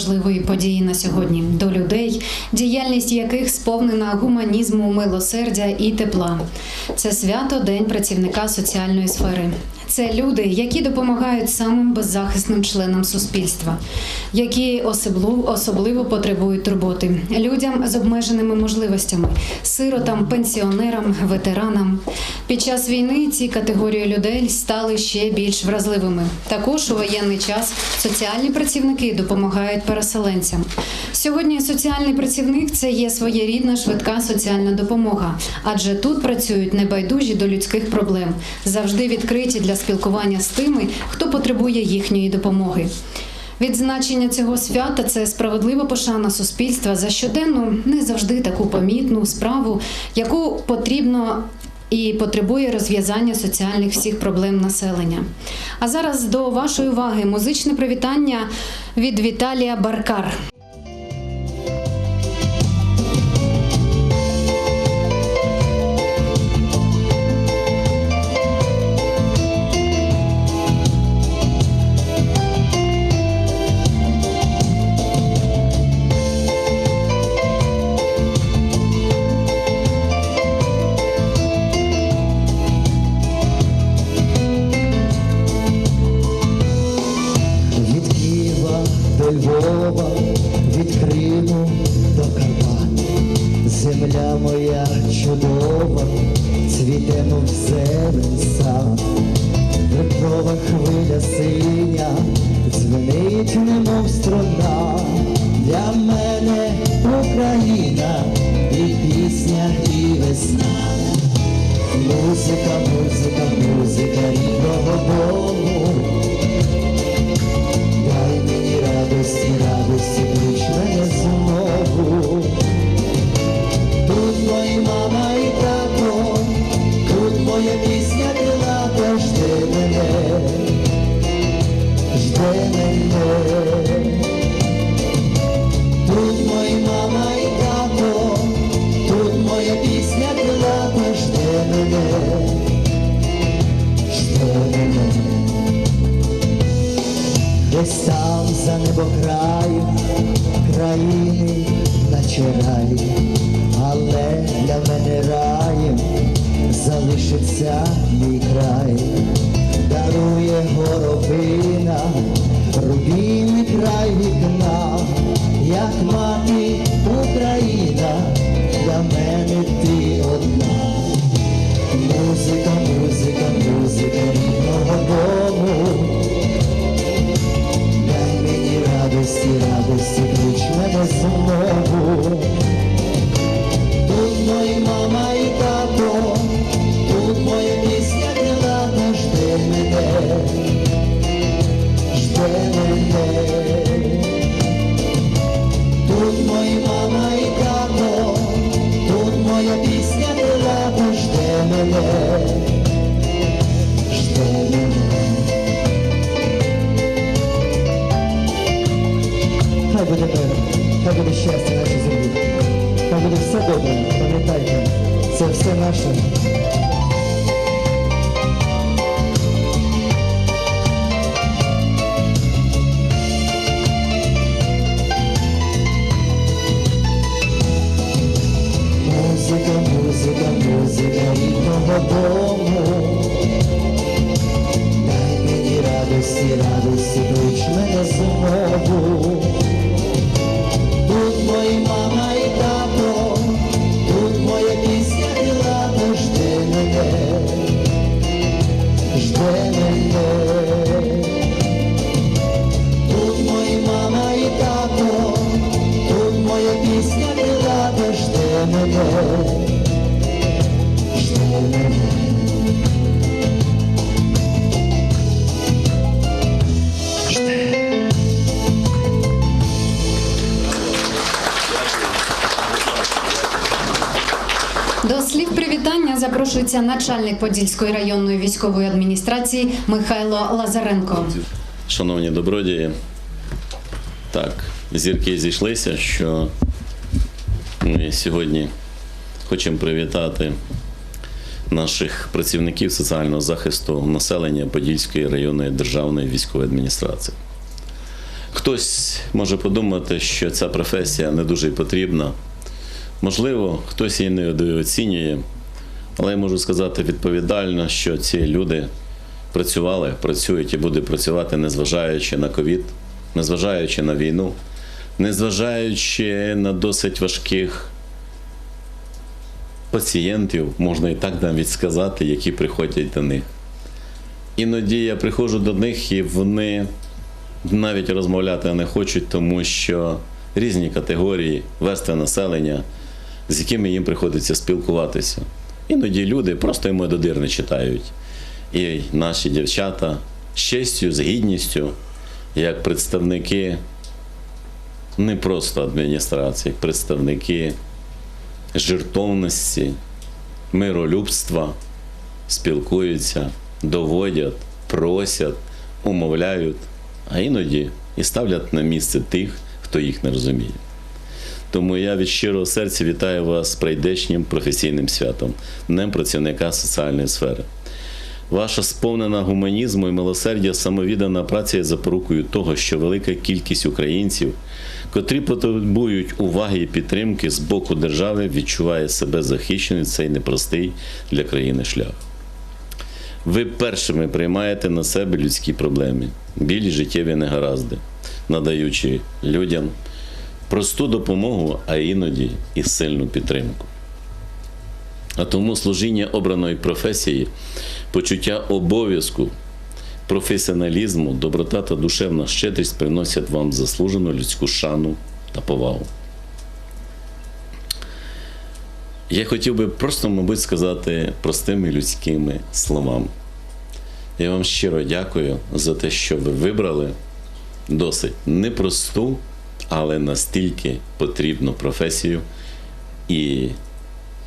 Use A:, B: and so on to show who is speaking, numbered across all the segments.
A: важливої події на сьогодні до людей, діяльність яких сповнена гуманізму, милосердя і тепла. Це свято День працівника соціальної сфери. Це люди, які допомагають самим беззахисним членам суспільства, які особливо, потребують турботи, людям з обмеженими можливостями, сиротам, пенсіонерам, ветеранам. Під час війни ці категорії людей стали ще більш вразливими. Також у воєнний час соціальні працівники допомагають переселенцям. Сьогодні соціальний працівник це є своєрідна швидка соціальна допомога, адже тут працюють небайдужі до людських проблем, завжди відкриті для спілкування з тими, хто потребує їхньої допомоги. Відзначення цього свята це справедлива пошана суспільства за щоденну, не завжди таку помітну справу, яку потрібно і потребує розв'язання соціальних всіх проблем населення. А зараз до вашої уваги музичне привітання від Віталія Баркар.
B: Мене. Тут мої мама і тато, тут моя пісня крилата жде мене, жде мене. Десь там за небокраю країни наче рай, але для мене раєм залишиться мій край, буде все добре, пам'ятайте, це все наше.
A: Запрошується начальник Подільської районної військової адміністрації Михайло Лазаренко.
C: Шановні добродії, так, зірки зійшлися, що ми сьогодні хочемо привітати наших працівників соціального захисту населення Подільської районної державної військової адміністрації. Хтось може подумати, що ця професія не дуже потрібна. Можливо, хтось її не оцінює, але я можу сказати відповідально, що ці люди працювали, працюють і будуть працювати, незважаючи на ковід, незважаючи на війну, незважаючи на досить важких пацієнтів, можна і так навіть сказати, які приходять до них. Іноді я приходжу до них, і вони навіть розмовляти не хочуть, тому що різні категорії, верстви населення, з якими їм приходиться спілкуватися. Іноді люди просто йому додир не читають. І наші дівчата з честю, з гідністю, як представники не просто адміністрації, представники жертовності, миролюбства, спілкуються, доводять, просять, умовляють, а іноді і ставлять на місце тих, хто їх не розуміє. Тому я від щирого серця вітаю вас з прийдешнім професійним святом, Днем працівника соціальної сфери. Ваша сповнена гуманізму і милосердя самовіддана праця є запорукою того, що велика кількість українців, котрі потребують уваги і підтримки з боку держави, відчуває себе захищеним цей непростий для країни шлях. Ви першими приймаєте на себе людські проблеми, білі життєві негаразди, надаючи людям просту допомогу, а іноді і сильну підтримку. А тому служіння обраної професії, почуття обов'язку, професіоналізму, доброта та душевна щедрість приносять вам заслужену людську шану та повагу. Я хотів би просто, мабуть, сказати простими людськими словами. Я вам щиро дякую за те, що ви вибрали досить непросту, але настільки потрібну професію. І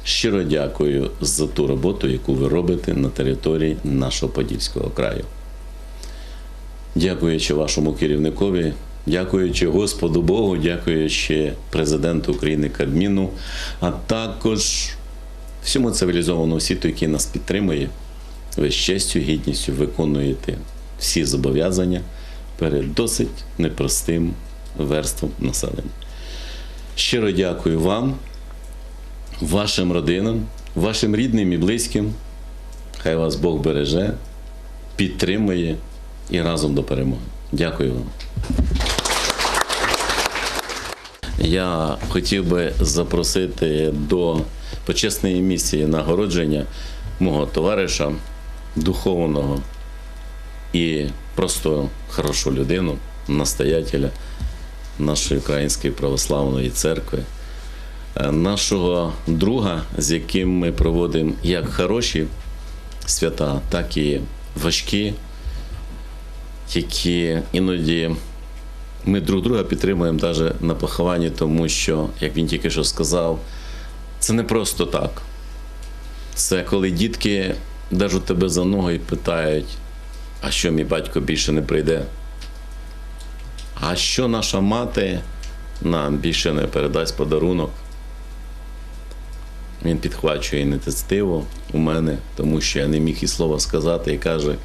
C: щиро дякую за ту роботу, яку ви робите на території нашого Подільського краю. Дякуючи вашому керівникові, дякуючи Господу Богу, дякуючи президенту України Кабміну, а також всьому цивілізованому світу, який нас підтримує, ви з честю, гідністю виконуєте всі зобов'язання перед досить непростим верством населення. Щиро дякую вам, вашим родинам, вашим рідним і близьким. Хай вас Бог береже, підтримує і разом до перемоги. Дякую вам. Я хотів би запросити до почесної місії нагородження мого товариша, духовного і просто хорошу людину, настоятеля нашої Української православної церкви, е, нашого друга, з яким ми проводимо як хороші свята, так і важкі, які іноді ми друг друга підтримуємо навіть на похованні, тому що, як він тільки що сказав, це не просто так. Це коли дітки держать тебе за ногу і питають, а що мій батько більше не прийде? А що наша мати нам більше не передасть подарунок? Він підхвачує ініціативу у мене, тому що я не міг і слова сказати, і каже: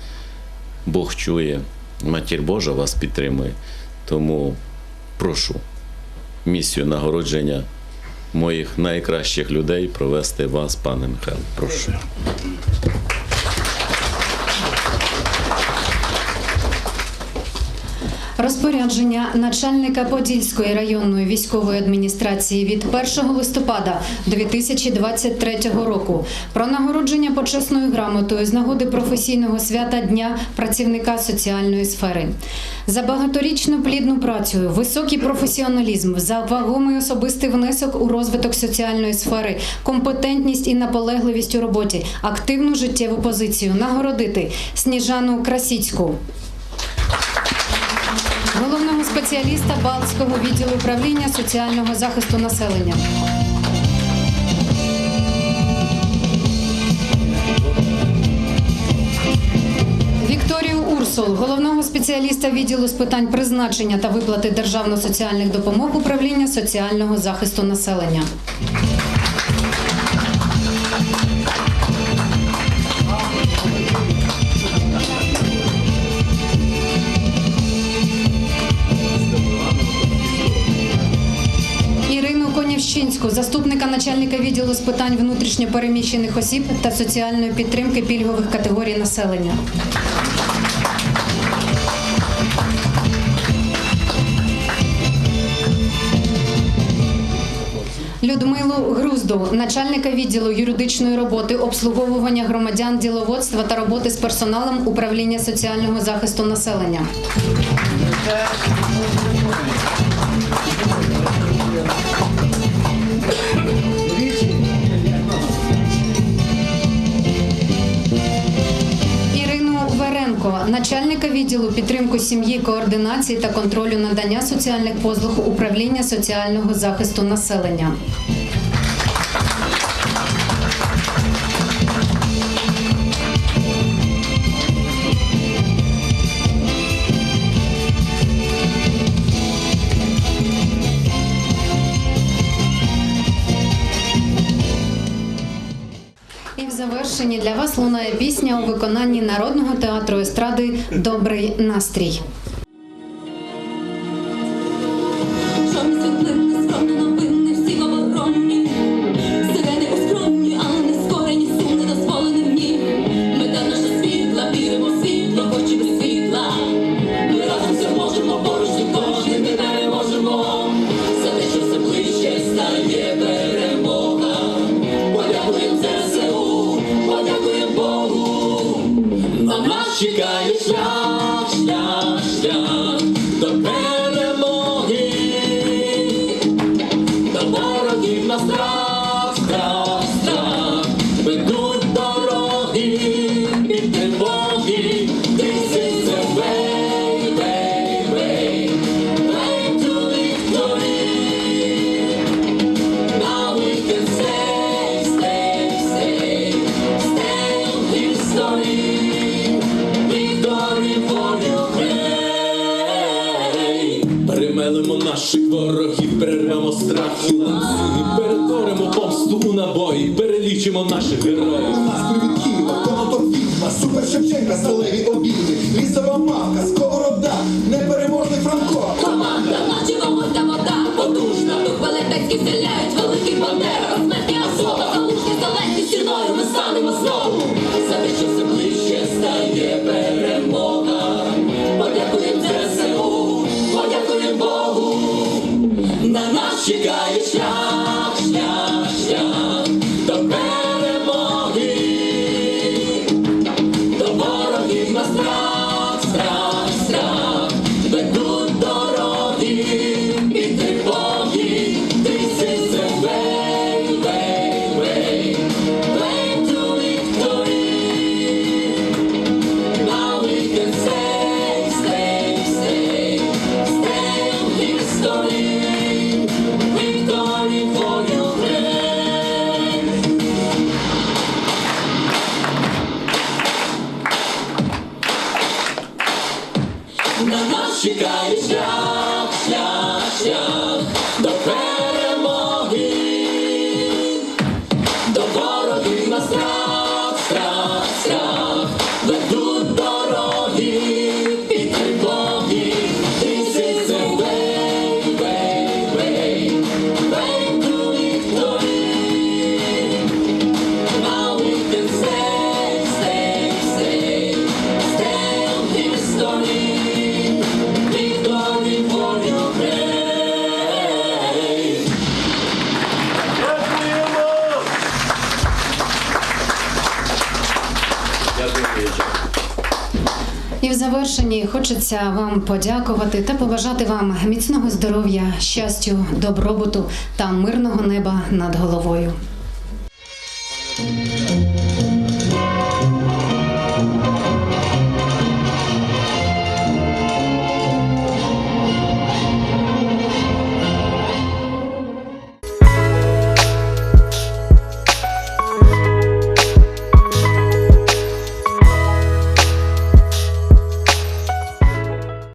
C: Бог чує, матір Божа вас підтримує. Тому прошу місію нагородження моїх найкращих людей провести вас, пане Михайло. Прошу.
A: Розпорядження начальника Подільської районної військової адміністрації від 1 листопада 2023 року про нагородження почесною грамотою з нагоди професійного свята Дня працівника соціальної сфери. За багаторічну плідну працю, високий професіоналізм, за вагомий особистий внесок у розвиток соціальної сфери, компетентність і наполегливість у роботі, активну життєву позицію нагородити Сніжану Красіцьку, головного спеціаліста Балтського відділу управління соціального захисту населення. Вікторію Урсул, головного спеціаліста відділу з питань призначення та виплати державно-соціальних допомог управління соціального захисту населення.
C: начальника відділу з питань внутрішньо переміщених осіб та соціальної підтримки пільгових категорій населення. Людмилу Грузду, начальника відділу юридичної роботи, обслуговування громадян діловодства та роботи з персоналом управління соціального захисту населення. начальника відділу підтримку сім'ї, координації та контролю надання соціальних послуг управління соціального захисту населення. завершенні для вас лунає пісня у виконанні народного театру естради Добрий настрій.
D: повторимо помсту у набої, перелічимо наших героїв.
E: Нас привід Києва, конотопівна, супер Шевченка, сталеві
C: she got хочеться вам подякувати та побажати вам міцного здоров'я, щастю, добробуту та мирного неба над головою.